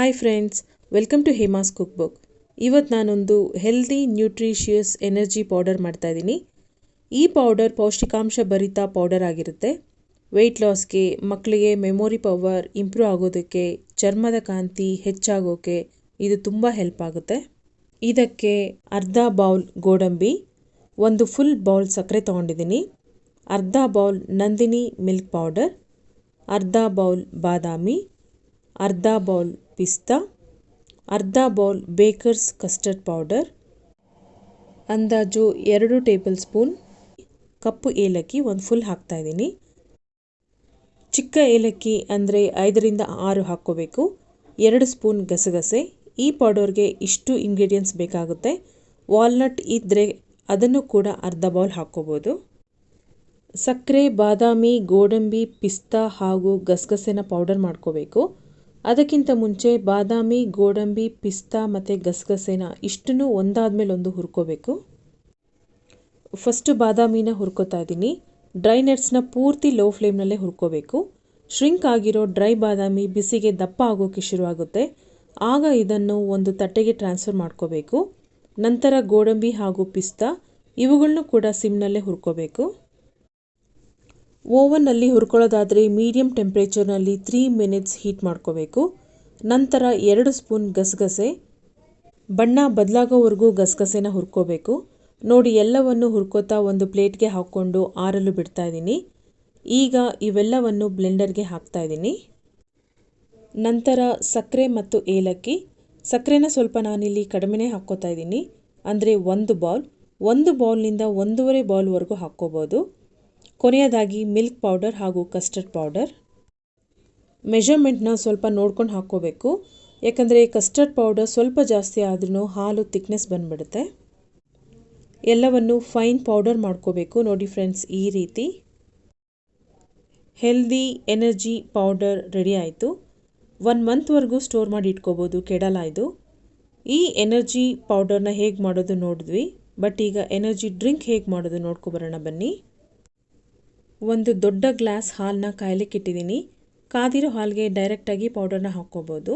Hi friends welcome to Hema's cook book ಇವತ್ತು ನಾನೊಂದು healthy nutritious energy powder ಮಾಡ್ತಾಯಿದ್ದೀನಿ ಈ ಪೌಡರ್ ಪೌಷ್ಟಿಕಾಂಶ ಭರಿತ ಪೌಡರ್ ಆಗಿರುತ್ತೆ. ವೆಯ್ಟ್ ಲಾಸ್ಗೆ ಮಕ್ಕಳಿಗೆ ಮೆಮೊರಿ ಪವರ್ ಇಂಪ್ರೂವ್ ಆಗೋದಕ್ಕೆ, ಚರ್ಮದ ಕಾಂತಿ ಹೆಚ್ಚಾಗೋಕ್ಕೆ ಇದು ತುಂಬ ಹೆಲ್ಪ್ ಆಗುತ್ತೆ. ಇದಕ್ಕೆ ಅರ್ಧ ಬೌಲ್ ಗೋಡಂಬಿ, ಒಂದು ಫುಲ್ ಬೌಲ್ ಸಕ್ಕರೆ ತೊಗೊಂಡಿದ್ದೀನಿ. ಅರ್ಧ ಬೌಲ್ ನಂದಿನಿ ಮಿಲ್ಕ್ ಪೌಡರ್ ಅರ್ಧ ಬೌಲ್ ಬಾದಾಮಿ, ಅರ್ಧ ಬೌಲ್ ಪಿಸ್ತಾ, ಅರ್ಧ ಬೌಲ್ ಬೇಕರ್ಸ್ ಕಸ್ಟರ್ಡ್ ಪೌಡರ್, ಅಂದಾಜು ಎರಡು ಟೇಬಲ್ ಸ್ಪೂನ್ ಕಪ್ಪು ಏಲಕ್ಕಿ ಒಂದು ಫುಲ್ ಹಾಕ್ತಾಯಿದ್ದೀನಿ ಚಿಕ್ಕ ಏಲಕ್ಕಿ ಅಂದರೆ ಐದರಿಂದ ಆರು ಹಾಕ್ಕೋಬೇಕು. ಎರಡು ಸ್ಪೂನ್ ಗಸಗಸೆ. ಈ ಪೌಡರ್ಗೆ ಇಷ್ಟು ಇಂಗ್ರೀಡಿಯೆಂಟ್ಸ್ ಬೇಕಾಗುತ್ತೆ. ವಾಲ್ನಟ್ ಇದ್ದರೆ ಅದನ್ನು ಕೂಡ ಅರ್ಧ ಬೌಲ್ ಹಾಕ್ಕೋಬೋದು. ಸಕ್ಕರೆ, ಬಾದಾಮಿ, ಗೋಡಂಬಿ, ಪಿಸ್ತಾ ಹಾಗೂ ಗಸಗಸೆನ ಪೌಡರ್ ಮಾಡ್ಕೋಬೇಕು. ಅದಕ್ಕಿಂತ ಮುಂಚೆ ಬಾದಾಮಿ, ಗೋಡಂಬಿ, ಪಿಸ್ತಾ ಮತ್ತು ಗಸಗಸೆನ ಇಷ್ಟನ್ನು ಒಂದಾದ್ಮೇಲೆ ಒಂದು ಹುರ್ಕೋಬೇಕು. ಫಸ್ಟು ಬಾದಾಮಿನ ಹುರ್ಕೋತಾ ಇದ್ದೀನಿ. ಡ್ರೈ ನಟ್ಸ್ನ ಪೂರ್ತಿ ಲೋ ಫ್ಲೇಮ್ನಲ್ಲೇ ಹುರ್ಕೋಬೇಕು. ಶ್ರಿಂಕ್ ಆಗಿರೋ ಡ್ರೈ ಬಾದಾಮಿ ಬಿಸಿಗೆ ದಪ್ಪ ಆಗೋಕ್ಕೆ ಶುರುವಾಗುತ್ತೆ. ಆಗ ಇದನ್ನು ಒಂದು ತಟ್ಟೆಗೆ ಟ್ರಾನ್ಸ್ಫರ್ ಮಾಡ್ಕೋಬೇಕು. ನಂತರ ಗೋಡಂಬಿ ಹಾಗೂ ಪಿಸ್ತಾ ಇವುಗಳನ್ನು ಕೂಡ ಸಿಮ್ನಲ್ಲೇ ಹುರ್ಕೋಬೇಕು. ಓವನ್ನಲ್ಲಿ ಹುರ್ಕೊಳ್ಳೋದಾದರೆ ಮೀಡಿಯಂ ಟೆಂಪ್ರೇಚರ್ನಲ್ಲಿ ತ್ರೀ ಮಿನಿಟ್ಸ್ ಹೀಟ್ ಮಾಡ್ಕೋಬೇಕು. ನಂತರ ಎರಡು ಸ್ಪೂನ್ ಗಸಗಸೆ. ಬಣ್ಣ ಬದಲಾಗೋವರೆಗೂ ಗಸಗಸೆನ ಹುರ್ಕೋಬೇಕು. ನೋಡಿ, ಎಲ್ಲವನ್ನು ಹುರ್ಕೋತಾ ಒಂದು ಪ್ಲೇಟ್ಗೆ ಹಾಕ್ಕೊಂಡು ಆರಲು ಬಿಡ್ತಾ ಇದ್ದೀನಿ. ಈಗ ಇವೆಲ್ಲವನ್ನು ಬ್ಲೆಂಡರ್ಗೆ ಹಾಕ್ತಾ ಇದ್ದೀನಿ. ನಂತರ ಸಕ್ಕರೆ ಮತ್ತು ಏಲಕ್ಕಿ. ಸಕ್ಕರೆನ ಸ್ವಲ್ಪ ನಾನಿಲ್ಲಿ ಕಡಿಮೆನೇ ಹಾಕ್ಕೋತಾ ಇದ್ದೀನಿ. ಅಂದರೆ ಒಂದು ಬೌಲ್. ಒಂದು ಬೌಲ್ನಿಂದ ಒಂದೂವರೆ ಬೌಲ್ವರೆಗೂ ಹಾಕ್ಕೋಬೋದು. ಕೊನೆಯದಾಗಿ ಮಿಲ್ಕ್ ಪೌಡರ್ ಹಾಗೂ ಕಸ್ಟರ್ಡ್ ಪೌಡರ್. ಮೆಷರ್ಮೆಂಟ್ನ ಸ್ವಲ್ಪ ನೋಡ್ಕೊಂಡು ಹಾಕ್ಕೋಬೇಕು. ಯಾಕಂದರೆ ಕಸ್ಟರ್ಡ್ ಪೌಡರ್ ಸ್ವಲ್ಪ ಜಾಸ್ತಿ ಆದ್ರೂ ಹಾಲು ತಿಕ್ನೆಸ್ ಬಂದ್ಬಿಡುತ್ತೆ. ಎಲ್ಲವನ್ನು ಫೈನ್ ಪೌಡರ್ ಮಾಡ್ಕೋಬೇಕು. ನೋಡಿ ಫ್ರೆಂಡ್ಸ್, ಈ ರೀತಿ. ಹೆಲ್ದಿ ಎನರ್ಜಿ ಪೌಡರ್ ರೆಡಿ ಆಯಿತು. ಒನ್ ಮಂತ್ವರೆಗೂ ಸ್ಟೋರ್ ಮಾಡಿ ಇಟ್ಕೋಬೋದು. ಕೆಡಲ್ಲ ಇದು. ಈ ಎನರ್ಜಿ ಪೌಡರ್ನ ಹೇಗೆ ಮಾಡೋದು ನೋಡಿದ್ವಿ. ಬಟ್ ಈಗ ಎನರ್ಜಿ ಡ್ರಿಂಕ್ ಹೇಗೆ ಮಾಡೋದು ನೋಡ್ಕೊಬರೋಣ ಬನ್ನಿ. ಒಂದು ದೊಡ್ಡ ಗ್ಲಾಸ್ ಹಾಲನ್ನ ಕಾಯಲಿಕ್ಕೆ ಇಟ್ಟಿದ್ದೀನಿ. ಕಾದಿರೋ ಹಾಲಿಗೆ ಡೈರೆಕ್ಟಾಗಿ ಪೌಡರ್ನ ಹಾಕ್ಕೋಬೋದು.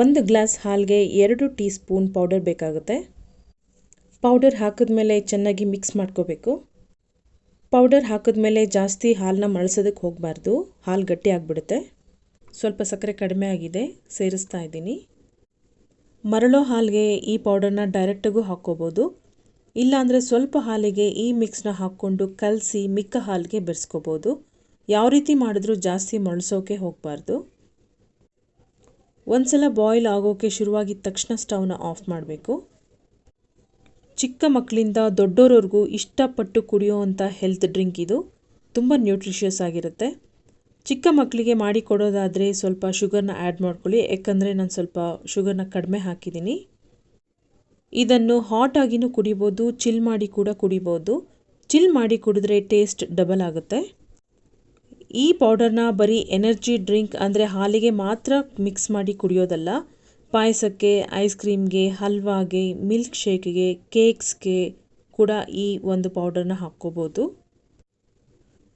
ಒಂದು ಗ್ಲಾಸ್ ಹಾಲಿಗೆ ಎರಡು ಟೀ ಸ್ಪೂನ್ ಪೌಡರ್ ಬೇಕಾಗುತ್ತೆ. ಪೌಡರ್ ಹಾಕಿದ್ಮೇಲೆ ಚೆನ್ನಾಗಿ ಮಿಕ್ಸ್ ಮಾಡ್ಕೋಬೇಕು. ಪೌಡರ್ ಹಾಕಿದ್ಮೇಲೆ ಜಾಸ್ತಿ ಹಾಲನ್ನ ಮಳಸೋದಕ್ಕೆ ಹೋಗಬಾರ್ದು. ಹಾಲು ಗಟ್ಟಿ ಆಗಿಬಿಡುತ್ತೆ. ಸ್ವಲ್ಪ ಸಕ್ಕರೆ ಕಡಿಮೆ ಆಗಿದೆ, ಸೇರಿಸ್ತಾ ಇದ್ದೀನಿ. ಮರಳೋ ಹಾಲಿಗೆ ಈ ಪೌಡರ್ನ ಡೈರೆಕ್ಟಾಗೂ ಹಾಕ್ಕೋಬೋದು. ಇಲ್ಲಾಂದರೆ ಸ್ವಲ್ಪ ಹಾಲಿಗೆ ಈ ಮಿಕ್ಸ್ನ ಹಾಕ್ಕೊಂಡು ಕಲಸಿ ಮಿಕ್ಕ ಹಾಲಿಗೆ ಬೆರೆಸ್ಕೋಬೋದು. ಯಾವ ರೀತಿ ಮಾಡಿದ್ರೂ ಜಾಸ್ತಿ ಮಳ್ಸೋಕೆ ಹೋಗಬಾರ್ದು. ಒಂದ್ಸಲ ಬಾಯ್ಲ್ ಆಗೋಕೆ ಶುರುವಾಗಿದ್ದ ತಕ್ಷಣ ಸ್ಟವ್ನ ಆಫ್ ಮಾಡಬೇಕು. ಚಿಕ್ಕ ಮಕ್ಕಳಿಂದ ದೊಡ್ಡೋರವ್ರಿಗೂ ಇಷ್ಟಪಟ್ಟು ಕುಡಿಯೋವಂಥ ಹೆಲ್ತ್ ಡ್ರಿಂಕ್ ಇದು. ತುಂಬ ನ್ಯೂಟ್ರಿಷಿಯಸ್ ಆಗಿರುತ್ತೆ. ಚಿಕ್ಕ ಮಕ್ಕಳಿಗೆ ಮಾಡಿ ಕೊಡೋದಾದರೆ ಸ್ವಲ್ಪ ಶುಗರ್ನ ಆ್ಯಡ್ ಮಾಡ್ಕೊಳ್ಳಿ. ಯಾಕಂದರೆ ನಾನು ಸ್ವಲ್ಪ ಶುಗರ್ನ ಕಡಿಮೆ ಹಾಕಿದ್ದೀನಿ. ಇದನ್ನು ಹಾಟ್ ಆಗಿನೂ ಕುಡಿಬೋದು ಚಿಲ್ ಮಾಡಿ ಕೂಡ ಕುಡಿಬೋದು. ಚಿಲ್ ಮಾಡಿ ಕುಡಿದ್ರೆ ಟೇಸ್ಟ್ ಡಬಲ್ ಆಗುತ್ತೆ. ಈ ಪೌಡರ್ನ ಬರೀ ಎನರ್ಜಿ ಡ್ರಿಂಕ್ ಅಂದರೆ ಹಾಲಿಗೆ ಮಾತ್ರ ಮಿಕ್ಸ್ ಮಾಡಿ ಕುಡಿಯೋದಲ್ಲ. ಪಾಯಸಕ್ಕೆ ಐಸ್ ಕ್ರೀಮ್ಗೆ ಹಲ್ವಾಗೆ ಮಿಲ್ಕ್ ಶೇಕ್ಗೆ ಕೇಕ್ಸ್ಗೆ ಕೂಡ ಈ ಒಂದು ಪೌಡರ್ನ ಹಾಕ್ಕೋಬೋದು.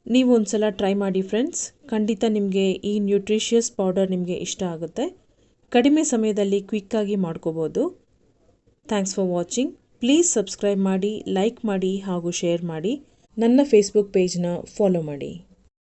ನೀವು ಒಂದು ಸಲ ಟ್ರೈ ಮಾಡಿ ಫ್ರೆಂಡ್ಸ್ ಖಂಡಿತ ನಿಮಗೆ ಈ ನ್ಯೂಟ್ರಿಷಿಯಸ್ ಪೌಡರ್ ನಿಮಗೆ ಇಷ್ಟ ಆಗುತ್ತೆ. ಕಡಿಮೆ ಸಮಯದಲ್ಲಿ ಕ್ವಿಕ್ಕಾಗಿ ಮಾಡ್ಕೋಬೋದು. Thanks for watching please subscribe ಮಾಡಿ ಲೈಕ್ ಮಾಡಿ ಹಾಗೂ ಶೇರ್ ಮಾಡಿ. ನನ್ನ ಫೇಸ್ಬುಕ್ ಪೇಜ್ನ ಫಾಲೋ ಮಾಡಿ.